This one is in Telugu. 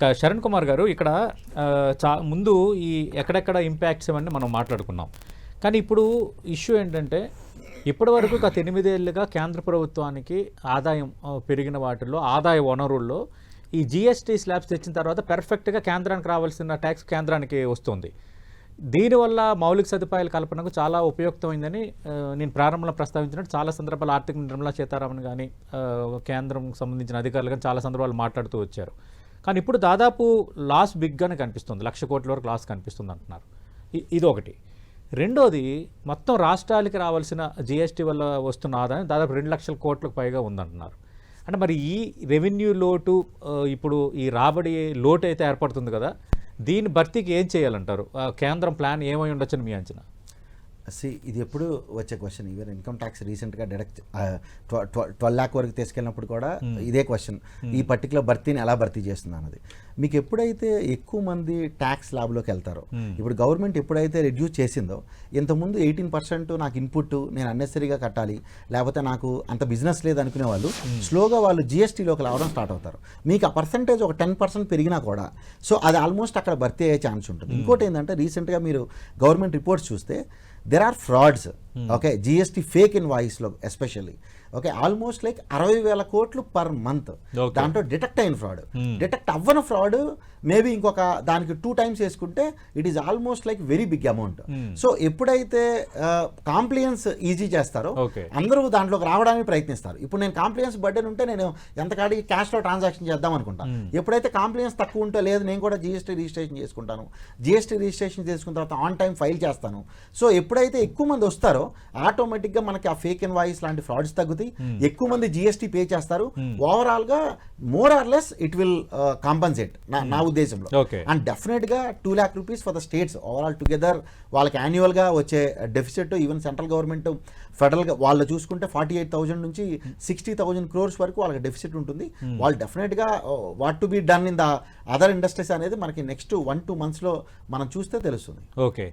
శరణ్ కుమార్ గారు ఇక్కడ చా ముందు ఈ ఎక్కడెక్కడ ఇంపాక్ట్స్ ఇవన్నీ మనం మాట్లాడుకున్నాం. కానీ ఇప్పుడు ఇష్యూ ఏంటంటే ఇప్పటి వరకు గత ఎనిమిదేళ్ళుగా కేంద్ర ప్రభుత్వానికి ఆదాయం పెరిగిన వాటిల్లో ఆదాయ వనరుల్లో ఈ జిఎస్టీ స్లాబ్స్ తెచ్చిన తర్వాత పెర్ఫెక్ట్గా కేంద్రానికి రావాల్సిన ట్యాక్స్ కేంద్రానికి వస్తుంది. దీనివల్ల మౌలిక సదుపాయాల కల్పనకు చాలా ఉపయుక్తమైందని నేను ప్రారంభంలో ప్రస్తావించినట్టు చాలా సందర్భాలు ఆర్థిక నిర్మలా సీతారామన్ కానీ కేంద్రం సంబంధించిన అధికారులు కానీ చాలా సందర్భాలు మాట్లాడుతూ వచ్చారు. కానీ ఇప్పుడు దాదాపు లాస్ బిగ్గానే కనిపిస్తుంది. లక్ష కోట్ల వరకు లాస్ కనిపిస్తుంది అంటున్నారు. ఇది ఒకటి రెండోది మొత్తం రాష్ట్రాలకి రావాల్సిన జిఎస్టీ వల్ల వస్తున్న ఆదాయం దాదాపు రెండు లక్షల కోట్లకు పైగా ఉందంటున్నారు. అంటే మరి ఈ రెవెన్యూ లోటు ఇప్పుడు ఈ రాబడి లోటు అయితే ఏర్పడుతుంది కదా దీని భర్తీకి ఏం చేయాలంటారు? ఆ, కేంద్రం ప్లాన్ ఏమై ఉండొచ్చని మీ అంచనా? సి ఇది ఎప్పుడు వచ్చే క్వశ్చన్ ఈవెన్ ఇన్కమ్ ట్యాక్స్ రీసెంట్గా డైరెక్ట్ ట్వెల్వ్ ల్యాక్ వరకు తీసుకెళ్ళినప్పుడు కూడా ఇదే క్వశ్చన్ ఈ పర్టికులర్ భర్తీని ఎలా భర్తీ చేస్తుంది అన్నది. మీకు ఎప్పుడైతే ఎక్కువ మంది ట్యాక్స్ ల్యాబ్లోకి వెళ్తారో ఇప్పుడు గవర్నమెంట్ ఎప్పుడైతే రిడ్యూస్ చేసిందో ఇంతకుముందు ఎయిటీన్ పర్సెంట్ నాకు ఇన్పుట్ నేను అన్నెసరీగా కట్టాలి లేకపోతే నాకు అంత బిజినెస్ లేదు అనుకునే వాళ్ళు స్లోగా వాళ్ళు జిఎస్టీలోకి రావడం స్టార్ట్ అవుతారు. మీకు ఆ పర్సంటేజ్ ఒక టెన్ పర్సెంట్ పెరిగినా కూడా సో అది ఆల్మోస్ట్ అక్కడ భర్తీ అయ్యే ఛాన్స్ ఉంటుంది. ఇంకోటి ఏంటంటే రీసెంట్గా మీరు గవర్నమెంట్ రిపోర్ట్స్ చూస్తే there are frauds okay GST fake in వాయిస్లో ఎస్పెషల్లీ ఓకే ఆల్మోస్ట్ లైక్ అరవై వేల కోట్లు పర్ మంత్. దాంట్లో డిటెక్ట్ అయిన ఫ్రాడ్ డిటెక్ట్ అవ్వని ఫ్రాడ్ మేబీ ఇంకొక దానికి టూ టైమ్స్ వేసుకుంటే it is almost like very big amount so ఎప్పుడైతే కాంప్లియన్స్ ఈజీ చేస్తారో. అందరూ దాంట్లోకి రావడానికి ప్రయత్నిస్తారు. ఇప్పుడు నేను కాంప్లియన్స్ బర్డెన్ ఉంటే నేను ఎంత కాడికి క్యాష్లో ట్రాన్సాక్షన్ చేద్దాం అనుకుంటా. ఎప్పుడైతే కాంప్లియన్స్ తక్కువ ఉంటే లేదు నేను కూడా జిఎస్టీ రిజిస్ట్రేషన్ చేసుకుంటాను. జిఎస్టీ రిజిస్ట్రేషన్ చేసుకున్న తర్వాత ఆన్ టైం ఫైల్ చేస్తాను. సో ఎప్పుడైతే ఎక్కువ మంది వస్తారో ఆటోమేటిక్గా మనకి ఆ ఫేక్ అండ్ వాయిస్ లాంటి ఫ్రాడ్స్ తగ్గుతాయి. ఎక్కువ మంది జిఎస్టీ పే చేస్తారు. ఓవరాల్గా more or less it will compensate నా నా ఉద్దేశంలో. అండ్ డెఫినెట్గా two lakh rupees for the states overall together వాళ్ళకి యాన్యువల్గా వచ్చే డెఫిసిట్ ఈవెన్ సెంట్రల్ గవర్నమెంట్ ఫెడరల్గా వాళ్ళు చూసుకుంటే ఫార్టీ ఎయిట్ థౌసండ్ నుంచి సిక్స్టీ థౌసండ్ క్రోర్స్ వరకు వాళ్ళకి డెఫిసిట్ ఉంటుంది. వాళ్ళు డెఫినెట్గా what to be done in the other industries అనేది మనకి నెక్స్ట్ వన్ టూ మంత్స్లో మనం చూస్తే తెలుస్తుంది. ఓకే